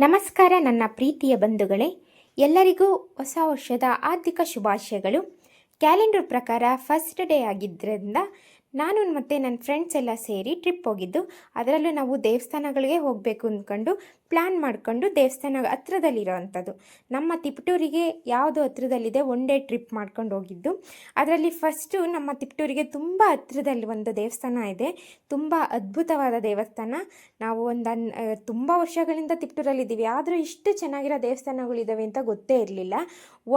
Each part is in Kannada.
ನಮಸ್ಕಾರ ನನ್ನ ಪ್ರೀತಿಯ ಬಂಧುಗಳೇ. ಎಲ್ಲರಿಗೂ ಹೊಸ ವರ್ಷದ ಆರ್ಥಿಕ ಶುಭಾಶಯಗಳು. ಕ್ಯಾಲೆಂಡರ್ ಪ್ರಕಾರ ಫಸ್ಟ್ ಡೇ ಆಗಿದ್ದರಿಂದ ನಾನು ಮತ್ತು ನನ್ನ ಫ್ರೆಂಡ್ಸ್ ಎಲ್ಲ ಸೇರಿ ಟ್ರಿಪ್ ಹೋಗಿದ್ದು. ಅದರಲ್ಲೂ ನಾವು ದೇವಸ್ಥಾನಗಳಿಗೆ ಹೋಗಬೇಕು ಅಂದ್ಕೊಂಡು ಪ್ಲ್ಯಾನ್ ಮಾಡಿಕೊಂಡು ದೇವಸ್ಥಾನ ಹತ್ರದಲ್ಲಿರೋ ಅಂಥದ್ದು ನಮ್ಮ ತಿಪಟೂರಿಗೆ ಯಾವುದು ಹತ್ರದಲ್ಲಿದೆ ಒನ್ ಡೇ ಟ್ರಿಪ್ ಮಾಡ್ಕೊಂಡು ಹೋಗಿದ್ದು. ಅದರಲ್ಲಿ ಫಸ್ಟು ನಮ್ಮ ತಿಪಟೂರಿಗೆ ತುಂಬ ಹತ್ರದಲ್ಲಿ ಒಂದು ದೇವಸ್ಥಾನ ಇದೆ. ತುಂಬ ಅದ್ಭುತವಾದ ದೇವಸ್ಥಾನ. ನಾವು ಒಂದು ಅನ್ ತುಂಬ ವರ್ಷಗಳಿಂದ ತಿಪಟೂರಲ್ಲಿದ್ದೀವಿ. ಆದರೂ ಇಷ್ಟು ಚೆನ್ನಾಗಿರೋ ದೇವಸ್ಥಾನಗಳಿದ್ದಾವೆ ಅಂತ ಗೊತ್ತೇ ಇರಲಿಲ್ಲ.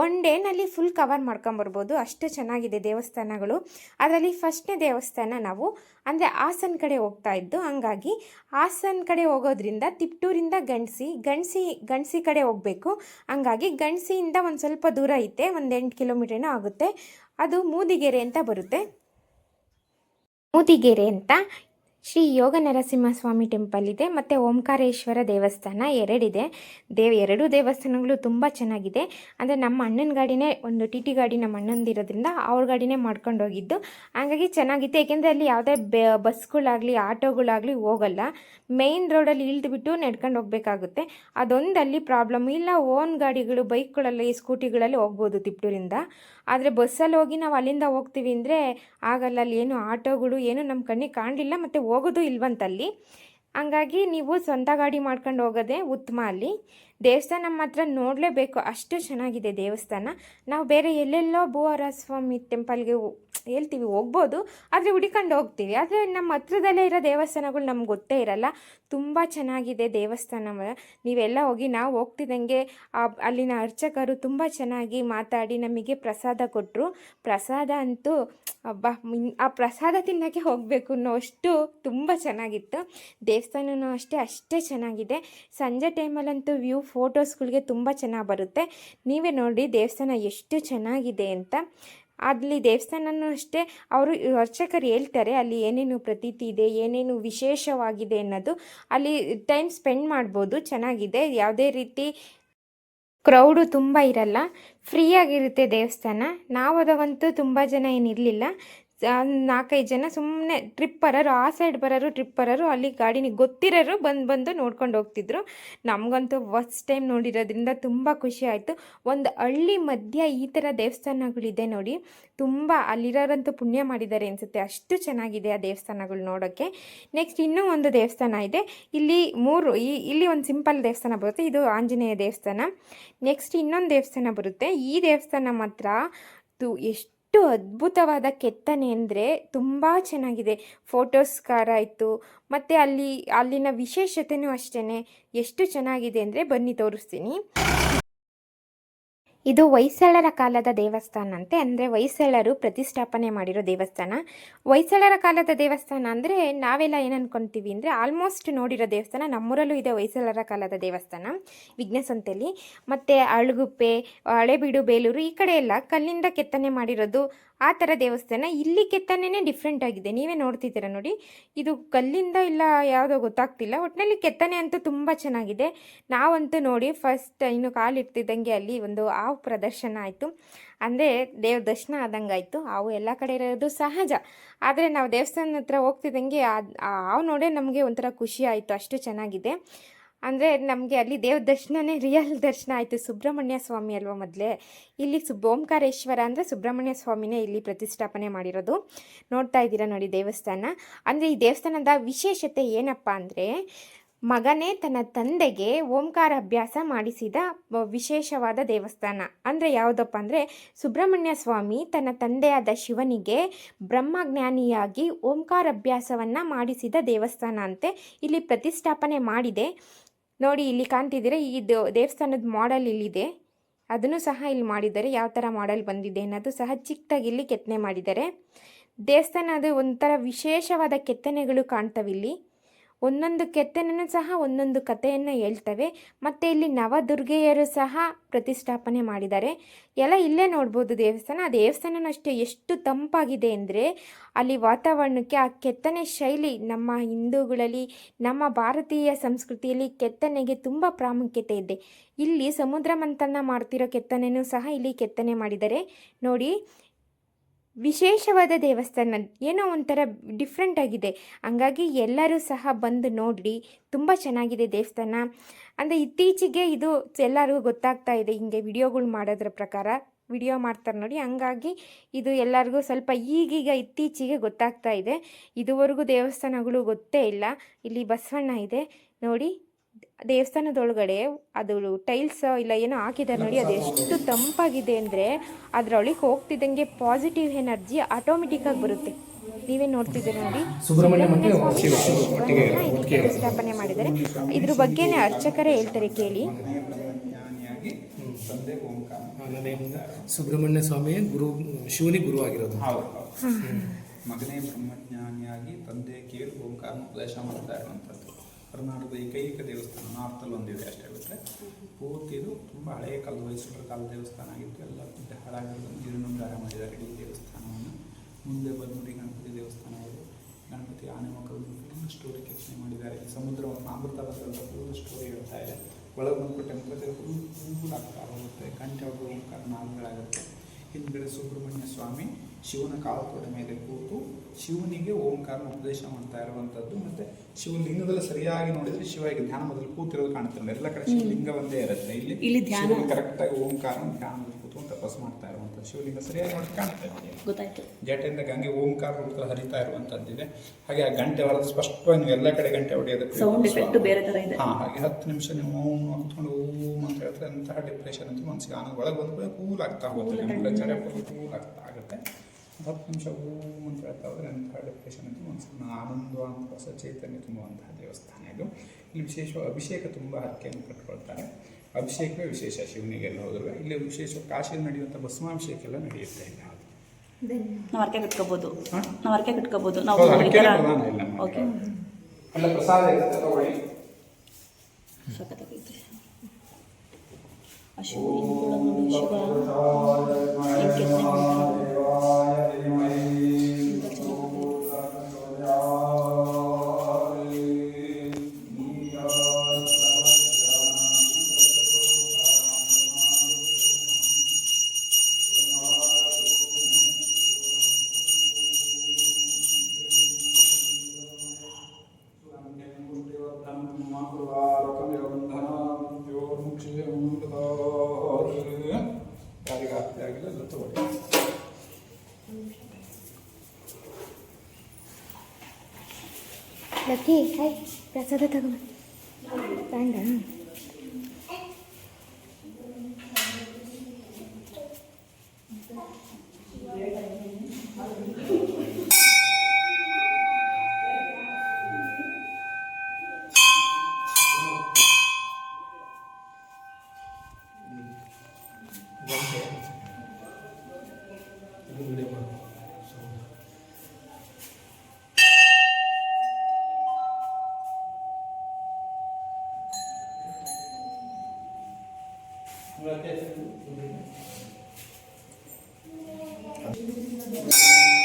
ಒನ್ ಡೇನಲ್ಲಿ ಫುಲ್ ಕವರ್ ಮಾಡ್ಕೊಂಬರ್ಬೋದು ಅಷ್ಟು ಚೆನ್ನಾಗಿದೆ ದೇವಸ್ಥಾನಗಳು. ಅದರಲ್ಲಿ ಫಸ್ಟ್ನೇ ದೇವಸ್ಥಾನ ನಾವು, ಅಂದರೆ ಹಾಸನ ಕಡೆ ಹೋಗ್ತಾ ಇದ್ದು, ಹಂಗಾಗಿ ಹಾಸನ ಕಡೆ ಹೋಗೋದ್ರಿಂದ ತಿಪ್ಟೂರಿಂದ ಗಂಡ್ಸಿ ಗಣಸಿ ಗಣಸಿ ಕಡೆ ಹೋಗಬೇಕು. ಹಂಗಾಗಿ ಗಣಸಿಯಿಂದ ಒಂದು ಸ್ವಲ್ಪ ದೂರ ಐತೆ, ಒಂದು ಎಂಟು ಕಿಲೋಮೀಟ್ರೇನೋ ಆಗುತ್ತೆ. ಅದು ಮೂದಿಗೆರೆ ಅಂತ ಬರುತ್ತೆ. ಮೂದಿಗೆರೆ ಅಂತ ಶ್ರೀ ಯೋಗ ನರಸಿಂಹಸ್ವಾಮಿ ಟೆಂಪಲ್ ಇದೆ, ಮತ್ತು ಓಂಕಾರೇಶ್ವರ ದೇವಸ್ಥಾನ ಎರಡಿದೆ. ದೇವ್, ಎರಡೂ ದೇವಸ್ಥಾನಗಳು ತುಂಬ ಚೆನ್ನಾಗಿದೆ. ಅಂದರೆ ನಮ್ಮ ಅಣ್ಣನ ಗಾಡಿನೇ, ಒಂದು ಟಿ ಟಿ ಗಾಡಿ ನಮ್ಮ ಅಣ್ಣಂದಿರೋದ್ರಿಂದ ಅವ್ರ ಗಾಡಿನೇ ಮಾಡ್ಕೊಂಡು ಹೋಗಿದ್ದು. ಹಾಗಾಗಿ ಚೆನ್ನಾಗಿತ್ತು. ಏಕೆಂದರೆ ಅಲ್ಲಿ ಯಾವುದೇ ಬಸ್ಗಳಾಗಲಿ, ಆಟೋಗಳಾಗಲಿ ಹೋಗಲ್ಲ. ಮೇಯ್ನ್ ರೋಡಲ್ಲಿ ಇಳಿದ್ಬಿಟ್ಟು ನಡ್ಕೊಂಡು ಹೋಗಬೇಕಾಗುತ್ತೆ. ಅದೊಂದು ಅಲ್ಲಿ ಪ್ರಾಬ್ಲಮ್. ಇಲ್ಲ, ಓನ್ ಗಾಡಿಗಳು, ಬೈಕ್ಗಳಲ್ಲಿ, ಸ್ಕೂಟಿಗಳಲ್ಲಿ ಹೋಗ್ಬೋದು ತಿಪ್ಟೂರಿಂದ. ಆದರೆ ಬಸ್ಸಲ್ಲಿ ಹೋಗಿ ನಾವು ಅಲ್ಲಿಂದ ಹೋಗ್ತೀವಿ ಅಂದರೆ ಆಗಲ್ಲ. ಅಲ್ಲಿ ಏನು ಆಟೋಗಳು, ಏನು ನಮ್ಮ ಕಣ್ಣಿಗೆ ಕಾಣಲಿಲ್ಲ. ಮತ್ತು ಹೋಗೋದು ಇಲ್ವಂತಲ್ಲಿ ಹಂಗಾಗಿ ನೀವು ಸ್ವಂತ ಗಾಡಿ ಮಾಡ್ಕೊಂಡು ಹೋಗೋದೇ ಉತ್ತಮ ಅಲ್ಲಿ. ದೇವಸ್ಥಾನ ಮಾತ್ರ ನೋಡಲೇಬೇಕು ಅಷ್ಟು ಚೆನ್ನಾಗಿದೆ ದೇವಸ್ಥಾನ. ನಾವು ಬೇರೆ ಎಲ್ಲೆಲ್ಲೋ ಭೂವರ ಸ್ವಾಮಿ ಟೆಂಪಲ್ಗೆ ಹೇಳ್ತೀವಿ, ಹೋಗ್ಬೋದು, ಆದರೆ ಹುಡಿಕೊಂಡು ಹೋಗ್ತೀವಿ. ಆದರೆ ನಮ್ಮ ಹತ್ರದಲ್ಲೇ ಇರೋ ದೇವಸ್ಥಾನಗಳು ನಮ್ಗೆ ಗೊತ್ತೇ ಇರಲ್ಲ. ತುಂಬ ಚೆನ್ನಾಗಿದೆ ದೇವಸ್ಥಾನ. ನೀವೆಲ್ಲ ಹೋಗಿ ನಾವು ಹೋಗ್ತಿದ್ದಂಗೆ ಅಲ್ಲಿನ ಅರ್ಚಕರು ತುಂಬ ಚೆನ್ನಾಗಿ ಮಾತಾಡಿ ನಮಗೆ ಪ್ರಸಾದ ಕೊಟ್ಟರು ಪ್ರಸಾದ ಅಂತೂ ಅಬ್ಬಾ ಆ ಪ್ರಸಾದ ತಿನ್ನೋಕ್ಕೆ ಹೋಗಬೇಕು ಅನ್ನೋ ಅಷ್ಟು ತುಂಬ ಚೆನ್ನಾಗಿತ್ತು. ದೇವಸ್ಥಾನವೂ ಅಷ್ಟೇ ಅಷ್ಟೇ ಚೆನ್ನಾಗಿದೆ. ಸಂಜೆ ಟೈಮಲ್ಲಂತೂ ವ್ಯೂ ಫೋಟೋಸ್ಗಳಿಗೆ ತುಂಬ ಚೆನ್ನಾಗಿ ಬರುತ್ತೆ. ನೀವೇ ನೋಡಿ ದೇವಸ್ಥಾನ ಎಷ್ಟು ಚೆನ್ನಾಗಿದೆ ಅಂತ. ಅಲ್ಲಿ ದೇವಸ್ಥಾನನೂ ಅಷ್ಟೇ, ಅವರು ಅರ್ಚಕರು ಹೇಳ್ತಾರೆ, ಅಲ್ಲಿ ಏನೇನು ಪ್ರತೀತಿ ಇದೆ, ಏನೇನು ವಿಶೇಷವಾಗಿದೆ ಅನ್ನೋದು. ಅಲ್ಲಿ ಟೈಮ್ ಸ್ಪೆಂಡ್ ಮಾಡ್ಬೋದು, ಚೆನ್ನಾಗಿದೆ. ಯಾವುದೇ ರೀತಿ ಕ್ರೌಡು ತುಂಬ ಇರಲ್ಲ. ಫ್ರೀಯಾಗಿರುತ್ತೆ ದೇವಸ್ಥಾನ. ನಾವು ಅದವಂತೂ ತುಂಬ ಜನ ಏನಿರಲಿಲ್ಲ. ನಾಲ್ಕೈದು ಜನ ಸುಮ್ಮನೆ ಟ್ರಿಪ್ ಬರೋರು, ಆ ಸೈಡ್ ಬರೋರು ಟ್ರಿಪ್ ಬರೋರು, ಅಲ್ಲಿ ಗಾಡಿನ ಗೊತ್ತಿರೋರು ಬಂದು ಬಂದು ನೋಡ್ಕೊಂಡು ಹೋಗ್ತಿದ್ರು. ನಮಗಂತೂ ಫಸ್ಟ್ ಟೈಮ್ ನೋಡಿರೋದ್ರಿಂದ ತುಂಬ ಖುಷಿ ಆಯಿತು. ಒಂದು ಹಳ್ಳಿ ಮಧ್ಯ ಈ ಥರ ದೇವಸ್ಥಾನಗಳಿದೆ ನೋಡಿ, ತುಂಬ ಅಲ್ಲಿರೋರಂತೂ ಪುಣ್ಯ ಮಾಡಿದ್ದಾರೆ ಅನಿಸುತ್ತೆ. ಅಷ್ಟು ಚೆನ್ನಾಗಿದೆ ಆ ದೇವಸ್ಥಾನಗಳು ನೋಡೋಕ್ಕೆ ನೆಕ್ಸ್ಟ್ ಇನ್ನೂ ಒಂದು ದೇವಸ್ಥಾನ ಇದೆ. ಇಲ್ಲಿ ಮೂರು, ಈ, ಇಲ್ಲಿ ಒಂದು ಸಿಂಪಲ್ ದೇವಸ್ಥಾನ ಬರುತ್ತೆ. ಇದು ಆಂಜನೇಯ ದೇವಸ್ಥಾನ. ನೆಕ್ಸ್ಟ್ ಇನ್ನೊಂದು ದೇವಸ್ಥಾನ ಬರುತ್ತೆ. ಈ ದೇವಸ್ಥಾನ ಮಾತ್ರ ಎಷ್ಟು ಅದ್ಭುತವಾದ ಕೆತ್ತನೆ ಅಂದರೆ ತುಂಬ ಚೆನ್ನಾಗಿದೆ. ಫೋಟೋಸ್ಕಾರ ಆಯಿತು, ಮತ್ತು ಅಲ್ಲಿ, ಅಲ್ಲಿನ ವಿಶೇಷತೆಯೂ ಅಷ್ಟೇ ಎಷ್ಟು ಚೆನ್ನಾಗಿದೆ ಅಂದರೆ ಬನ್ನಿ ತೋರಿಸ್ತೀನಿ. ಇದು ಹೊಯ್ಸಳರ ಕಾಲದ ದೇವಸ್ಥಾನ ಅಂತೆ, ಅಂದರೆ ಹೊಯ್ಸಳರು ಪ್ರತಿಷ್ಠಾಪನೆ ಮಾಡಿರೋ ದೇವಸ್ಥಾನ. ಹೊಯ್ಸಳರ ಕಾಲದ ದೇವಸ್ಥಾನ ಅಂದರೆ ನಾವೆಲ್ಲ ಏನು ಅನ್ಕೊಂತೀವಿ ಅಂದರೆ ಆಲ್ಮೋಸ್ಟ್ ನೋಡಿರೋ ದೇವಸ್ಥಾನ, ನಮ್ಮೂರಲ್ಲೂ ಇದೆ ಹೊಯ್ಸಳರ ಕಾಲದ ದೇವಸ್ಥಾನ ವಿಘ್ನಸಂತೆಯಲ್ಲಿ ಮತ್ತು ಅಳುಗುಪ್ಪೆ, ಹಳೆಬೀಡು, ಬೇಲೂರು ಈ ಕಡೆ ಎಲ್ಲ ಕಲ್ಲಿಂದ ಕೆತ್ತನೆ ಮಾಡಿರೋದು ಆ ಥರ ದೇವಸ್ಥಾನ. ಇಲ್ಲಿ ಕೆತ್ತನೆನೇ ಡಿಫ್ರೆಂಟ್ ಆಗಿದೆ. ನೀವೇ ನೋಡ್ತಿದ್ದೀರಾ ನೋಡಿ. ಇದು ಕಲ್ಲಿಂದ ಇಲ್ಲ ಯಾವುದೋ ಗೊತ್ತಾಗ್ತಿಲ್ಲ. ಒಟ್ಟಿನಲ್ಲಿ ಕೆತ್ತನೆ ಅಂತೂ ತುಂಬ ಚೆನ್ನಾಗಿದೆ. ನಾವಂತೂ ನೋಡಿ ಫಸ್ಟ್ ಇನ್ನು ಕಾಲಿಡ್ತಿದ್ದಂಗೆ ಅಲ್ಲಿ ಒಂದು ಹಾವು ಪ್ರದರ್ಶನ ಆಯಿತು. ಅಂದರೆ ದೇವ್ರ ದರ್ಶನ ಆದಂಗೆ ಆಯಿತು ಹಾವು ಎಲ್ಲ ಕಡೆ ಇರೋದು ಸಹಜ. ಆದರೆ ನಾವು ದೇವಸ್ಥಾನದ ಹತ್ರ ಹೋಗ್ತಿದ್ದಂಗೆ ಆ ಹಾವು ನೋಡೇ ನಮಗೆ ಒಂಥರ ಖುಷಿ ಆಯಿತು. ಅಷ್ಟು ಚೆನ್ನಾಗಿದೆ. ಅಂದರೆ ನಮಗೆ ಅಲ್ಲಿ ದೇವ್ರ ದರ್ಶನನೇ ರಿಯಲ್ ದರ್ಶನ ಆಯಿತು. ಸುಬ್ರಹ್ಮಣ್ಯ ಸ್ವಾಮಿ ಅಲ್ವಾ ಮೊದಲೇ? ಇಲ್ಲಿ ಸುಬ್ ಓಂಕಾರೇಶ್ವರ ಅಂದರೆ ಸುಬ್ರಹ್ಮಣ್ಯ ಸ್ವಾಮಿನೇ ಇಲ್ಲಿ ಪ್ರತಿಷ್ಠಾಪನೆ ಮಾಡಿರೋದು. ನೋಡ್ತಾ ಇದ್ದೀರಾ ನೋಡಿ ದೇವಸ್ಥಾನ. ಅಂದರೆ ಈ ದೇವಸ್ಥಾನದ ವಿಶೇಷತೆ ಏನಪ್ಪ ಅಂದರೆ ಮಗನೇ ತನ್ನ ತಂದೆಗೆ ಓಂಕಾರ ಅಭ್ಯಾಸ ಮಾಡಿಸಿದ ವಿಶೇಷವಾದ ದೇವಸ್ಥಾನ. ಅಂದರೆ ಯಾವುದಪ್ಪ ಅಂದರೆ ಸುಬ್ರಹ್ಮಣ್ಯ ಸ್ವಾಮಿ ತನ್ನ ತಂದೆಯಾದ ಶಿವನಿಗೆ ಬ್ರಹ್ಮಜ್ಞಾನಿಯಾಗಿ ಓಂಕಾರ ಅಭ್ಯಾಸವನ್ನು ಮಾಡಿಸಿದ ದೇವಸ್ಥಾನ ಅಂತೆ ಇಲ್ಲಿ ಪ್ರತಿಷ್ಠಾಪನೆ ಮಾಡಿದೆ. ನೋಡಿ ಇಲ್ಲಿ ಕಾಣ್ತಿದ್ದೀರಾ, ಈ ದೇವಸ್ಥಾನದ ಮಾಡೆಲ್ ಇಲ್ಲಿದೆ. ಅದನ್ನು ಸಹ ಇಲ್ಲಿ ಮಾಡಿದ್ದಾರೆ. ಯಾವ ಥರ ಮಾಡೆಲ್ ಬಂದಿದೆ ಅನ್ನೋದು ಸಹ ಚಿಕ್ಕದಾಗಿ ಇಲ್ಲಿ ಕೆತ್ತನೆ ಮಾಡಿದ್ದಾರೆ. ದೇವಸ್ಥಾನದ ಒಂಥರ ವಿಶೇಷವಾದ ಕೆತ್ತನೆಗಳು ಕಾಣ್ತವಿಲ್ಲಿ ಒಂದೊಂದು ಕೆತ್ತನೆನೂ ಸಹ ಒಂದೊಂದು ಕಥೆಯನ್ನು ಹೇಳ್ತವೆ. ಮತ್ತು ಇಲ್ಲಿ ನವದುರ್ಗೆಯರು ಸಹ ಪ್ರತಿಷ್ಠಾಪನೆ ಮಾಡಿದ್ದಾರೆ. ಎಲ್ಲ ಇಲ್ಲೇ ನೋಡ್ಬೋದು ದೇವಸ್ಥಾನ. ಆ ದೇವಸ್ಥಾನನೂ ಅಷ್ಟೇ ಎಷ್ಟು ತಂಪಾಗಿದೆ ಅಂದರೆ ಅಲ್ಲಿ ವಾತಾವರಣಕ್ಕೆ ಆ ಕೆತ್ತನೆ ಶೈಲಿ ನಮ್ಮ ಹಿಂದೂಗಳಲ್ಲಿ, ನಮ್ಮ ಭಾರತೀಯ ಸಂಸ್ಕೃತಿಯಲ್ಲಿ ಕೆತ್ತನೆಗೆ ತುಂಬ ಪ್ರಾಮುಖ್ಯತೆ ಇದೆ. ಇಲ್ಲಿ ಸಮುದ್ರ ಮಂಥನ ಮಾಡ್ತಿರೋ ಕೆತ್ತನೆಯೂ ಸಹ ಇಲ್ಲಿ ಕೆತ್ತನೆ ಮಾಡಿದ್ದಾರೆ. ನೋಡಿ ವಿಶೇಷವಾದ ದೇವಸ್ಥಾನ ಏನೋ ಒಂಥರ ಡಿಫ್ರೆಂಟ್ ಆಗಿದೆ. ಹಂಗಾಗಿ ಎಲ್ಲರೂ ಸಹ ಬಂದು ನೋಡಿ ತುಂಬ ಚೆನ್ನಾಗಿದೆ ದೇವಸ್ಥಾನ. ಅಂದರೆ ಇತ್ತೀಚೆಗೆ ಇದು ಎಲ್ಲರಿಗೂ ಗೊತ್ತಾಗ್ತಾ ಇದೆ, ಹಿಂಗೆ ವಿಡಿಯೋಗಳು ಮಾಡೋದ್ರ ಪ್ರಕಾರ ವಿಡಿಯೋ ಮಾಡ್ತಾರೆ ನೋಡಿ. ಹಂಗಾಗಿ ಇದು ಎಲ್ಲರಿಗೂ ಸ್ವಲ್ಪ ಈಗೀಗ ಇತ್ತೀಚೆಗೆ ಗೊತ್ತಾಗ್ತಾ ಇದೆ. ಇದುವರೆಗೂ ದೇವಸ್ಥಾನಗಳು ಗೊತ್ತೇ ಇಲ್ಲ. ಇಲ್ಲಿ ಬಸವಣ್ಣ ಇದೆ. ನೋಡಿ ದೇವಸ್ಥಾನದೊಳಗಡೆ ಅದು ಟೈಲ್ಸ್ ಇಲ್ಲ ಏನೋ ಹಾಕಿದ್ದಾರೆ ನೋಡಿ ಅದು ಎಷ್ಟು ತಂಪಾಗಿದೆ ಅಂದರೆ ಅದರೊಳಗೆ ಹೋಗ್ತಿದ್ದಂಗೆ ಪಾಸಿಟಿವ್ ಎನರ್ಜಿ ಆಟೋಮೆಟಿಕ್ಕಾಗಿ ಬರುತ್ತೆ. ನೀವೇ ನೋಡ್ತಿದ್ದೀರಿ ನೋಡಿ? ಪ್ರತಿಷ್ಠಾಪನೆ ಮಾಡಿದ್ದಾರೆ. ಇದ್ರ ಬಗ್ಗೆನೇ ಅರ್ಚಕರೇ ಹೇಳ್ತಾರೆ ಕೇಳಿ. ಜ್ಞಾನಿಯಾಗಿ ತಂದೆ ಓಂಕಾರ ಸುಬ್ರಹ್ಮಣ್ಯ ಸ್ವಾಮಿ ಗುರು ಶಿವನಿ ಗುರು ಆಗಿರೋದು. ಹೌದು ಮಗನೇ ಬ್ರಹ್ಮಜ್ಞಾನಿಯಾಗಿ ತಂದೆ ಕೇಳಿ ಓಂಕಾರ ಉಪದೇಶ ಮಾಡ್ತಾ ಇರುವಂಥದ್ದು. ಕರ್ನಾಟಕದ ಏಕೈಕ ದೇವಸ್ಥಾನ ನಾರ್ತಲ್ಲಿ ಒಂದಿದೆ ಅಷ್ಟೇ ಬಿಟ್ಟರೆ ಪೂರ್ತಿ ಇದು ತುಂಬ ಹಳೆಯ ಕಾಲದ ಮೈಸೂರು ಕಾಲದ ದೇವಸ್ಥಾನ ಆಗಿತ್ತು. ಎಲ್ಲ ಹಾಳಾಗಿರೋದು ಹಾಳಾಗಿರೋದನ್ನು ಜೀರ್ಣೋದ್ಧಾರ ಮಾಡಿದ್ದಾರೆ. ಇಡೀ ದೇವಸ್ಥಾನವನ್ನು. ಮುಂದೆ ಬನ್ನುಡಿ ಗಣಪತಿ ದೇವಸ್ಥಾನ ಇದೆ. ಗಣಪತಿ ಆನೆ ಮಕ್ಕಳನ್ನು ಫುಲ್ ಸ್ಟೋರಿ ಕೆತ್ತನೆ ಮಾಡಿದ್ದಾರೆ. ಸಮುದ್ರ ಅಮೃತ ಬಸವಂತ ಫುಲ್ ಸ್ಟೋರಿ ಹೇಳ್ತಾ ಇದೆ. ಒಳಗೆ ಬಂದ್ಬಿಟ್ಟು ಟೆಂಪರೇಚರ್ ಫುಲ್ ಫುಲ್ ಆಗ್ತಾ ಹೋಗುತ್ತೆ. ಗಂಟೆ ಹೋಗುವ ಕಾರಣ ಹಿಂದ್ಗಡೆ ಸುಬ್ರಹ್ಮಣ್ಯ ಸ್ವಾಮಿ ಶಿವನ ಕಾಲತೋಡ ಮೇಲೆ ಕೂತು ಶಿವನಿಗೆ ಓಂಕಾರನ ಉಪದೇಶ ಮಾಡ್ತಾ ಇರುವಂಥದ್ದು ಮತ್ತೆ ಶಿವಲಿಂಗದಲ್ಲಿ ಸರಿಯಾಗಿ ನೋಡಿದ್ರೆ ಶಿವ ಈಗ ಧ್ಯಾನ ಮೊದಲು ಕೂತಿರೋದು ಕಾಣುತ್ತೆ ಎಲ್ಲ ಕಡೆ ಶಿವಲಿಂಗ ಒಂದೇ ಇರುತ್ತೆ. ಇಲ್ಲಿ ಇಲ್ಲಿ ಧ್ಯಾನ- ಕರೆಕ್ಟಾಗಿ ಓಂಕಾರ ಧ್ಯಾನದಲ್ಲಿ ಕೂತ್ಕೊಂಡು ತಪಸ್ ಮಾಡ್ತಾ ಇರುವಂಥದ್ದು ಶಿವಲಿಂಗ ಸರಿಯಾಗಿ ನೋಡಿ ಕಾಣುತ್ತೆ ಗೊತ್ತಾಯ್ತು. ಜಟೆಯಿಂದ ಗಂಗೆ ಓಂಕಾರ ರೂಪದಲ್ಲಿ ಹರಿತಾ ಇರುವಂಥದ್ದಿದೆ ಹಾಗೆ ಆ ಗಂಟೆ ಹೊರದು ಸ್ಪಷ್ಟವಾಗಿ ನೀವು ಎಲ್ಲ ಕಡೆ ಗಂಟೆ ಹೊಡೆಯೋದಕ್ಕೆ ಬೇರೆ ತರ ಇದೆ. ಹಾ ಹಾಗೆ ಹತ್ತು ನಿಮಿಷ ನೀವು ಓಂ ಕೂತ್ಕೊಂಡು ಓಂ ಅಂತ ಹೇಳ್ತಾರೆ. ಅಂತಹ ಡಿಪ್ರೆಷನ್ ಅಂತ ಮನಸ್ಸಿಗೆ ಆನಂದ ಒಳಗೆ ಬಂದ್ರೆ ಕೂಲ್ ಆಗ್ತಾ ಹೋಗುತ್ತೆ. ಕೂಲ್ ಆಗ್ತಾ ಆಗುತ್ತೆ. ಹತ್ತು ನಿಮಿಷ ಓಂ ಅಂತ ಹೇಳ್ತಾ ಹೋದ್ರೆ ಅಂತಹ ಡಿಪ್ರೆಷನ್ ಅಂತ ಮನಸ್ಸಿಗೆ ಆನಂದ ಅಂತ ಹೊಸ ಚೈತನ್ಯ ತುಂಬುವಂತಹ ದೇವಸ್ಥಾನ ಇದು. ಇಲ್ಲಿ ವಿಶೇಷ ಅಭಿಷೇಕ ತುಂಬ ಹರಕೆಯನ್ನು ಕಟ್ಕೊಳ್ತಾರೆ ಅಭಿಷೇಕವೇ ವಿಶೇಷ. ಶಿವನಿಗೆಲ್ಲ ಹೋದ್ರು ಇಲ್ಲಿ ವಿಶೇಷ ಕಾಶಿಯಲ್ಲಿ ನಡೆಯುವಂಥ ಭಸ್ಮಾಭಿಷೇಕ ಎಲ್ಲ ನಡೆಯುತ್ತೆ ಇಲ್ಲ. ನಾವು ಅರ್ಕೆ ಕಟ್ಕೋಬಹುದು ಹಾ? ನಾವು ಅರ್ಕೆ ಕಟ್ಕೋಬಹುದು ನಾವು ಓಕೆ. ಅಲ್ಲ ಪ್ರಸಾದ ಇರುತ್ತೆ ತಗೊಳ್ಳಿ. ಸಖತ್ತಾಗೈತೆ ಆ ಶಿವ. ಲಕ್ಕಿ ಹಾಯ್ ಪ್ರಸಾದ ತಗೊಂಬ ತಾಂಡ 我要带这个东西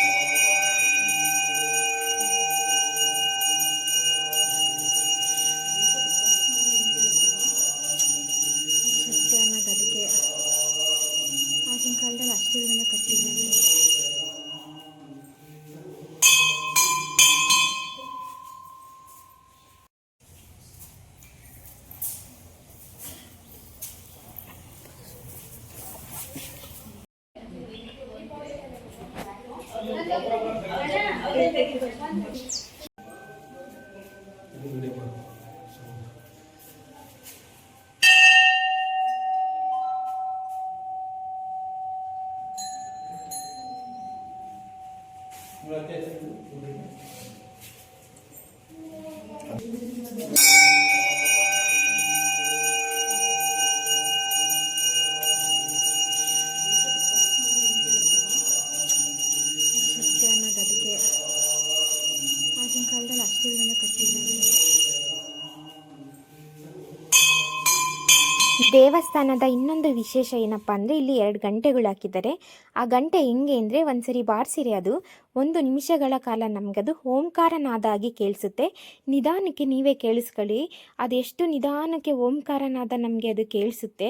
ದೇವಸ್ಥಾನದ ಇನ್ನೊಂದು ವಿಶೇಷ ಏನಪ್ಪ ಅಂದರೆ ಇಲ್ಲಿ ಎರಡು ಗಂಟೆಗಳು ಹಾಕಿದ್ದಾರೆ. ಆ ಗಂಟೆ ಹೆಂಗೆ ಅಂದರೆ ಒಂದ್ಸರಿ ಬಾರಿಸಿರಿ ಅದು, ಒಂದು ನಿಮಿಷಗಳ ಕಾಲ ನಮಗದು ಓಂಕಾರನಾದ ಆಗಿ ಕೇಳಿಸುತ್ತೆ. ನಿಧಾನಕ್ಕೆ ನೀವೇ ಕೇಳಿಸ್ಕೊಳ್ಳಿ. ಅದೆಷ್ಟು ನಿಧಾನಕ್ಕೆ ಓಂಕಾರನಾದ ನಮಗೆ ಅದು ಕೇಳಿಸುತ್ತೆ.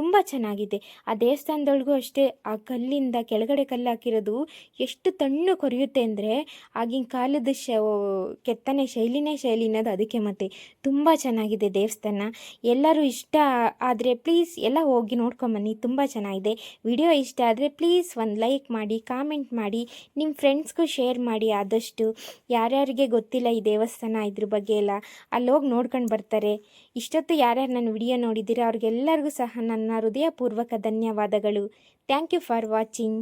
ತುಂಬ ಚೆನ್ನಾಗಿದೆ. ಆ ದೇವಸ್ಥಾನದೊಳಗೂ ಅಷ್ಟೇ ಆ ಕಲ್ಲಿಂದ ಕೆಳಗಡೆ ಕಲ್ಲು ಹಾಕಿರೋದು ಎಷ್ಟು ತಣ್ಣು ಕೊರೆಯುತ್ತೆ ಅಂದರೆ ಆಗಿನ ಕಾಲದ ಶ ಕೆತ್ತನೆ ಶೈಲಿನೇ ಶೈಲಿ ಅನ್ನೋದು ಅದಕ್ಕೆ ಮತ್ತೆ ತುಂಬ ಚೆನ್ನಾಗಿದೆ ದೇವಸ್ಥಾನ. ಎಲ್ಲರೂ ಇಷ್ಟ ಆದರೆ ಪ್ಲೀಸ್ ಎಲ್ಲ ಹೋಗಿ ನೋಡ್ಕೊಂಬನ್ನಿ, ತುಂಬ ಚೆನ್ನಾಗಿದೆ. ವಿಡಿಯೋ ಇಷ್ಟ ಆದರೆ ಪ್ಲೀಸ್ ಒಂದು ಲೈಕ್ ಮಾಡಿ, ಕಾಮೆಂಟ್ ಮಾಡಿ, ನಿಮ್ಮ ಫ್ರೆಂಡ್ಸ್ಗೂ ಶೇರ್ ಮಾಡಿ ಆದಷ್ಟು. ಯಾರ್ಯಾರಿಗೆ ಗೊತ್ತಿಲ್ಲ ಈ ದೇವಸ್ಥಾನ ಇದ್ರ ಬಗ್ಗೆ ಎಲ್ಲ ಅಲ್ಲಿ ಹೋಗಿ ನೋಡ್ಕೊಂಡು ಬರ್ತಾರೆ. ಇಷ್ಟೊತ್ತು ಯಾರ್ಯಾರು ನನ್ನ ವಿಡಿಯೋ ನೋಡಿದ್ದೀರಾ ಅವ್ರಿಗೆಲ್ಲರಿಗೂ ಸಹ ನನ್ನ ಹೃದಯಪೂರ್ವಕ ಧನ್ಯವಾದಗಳು. Thank you for watching.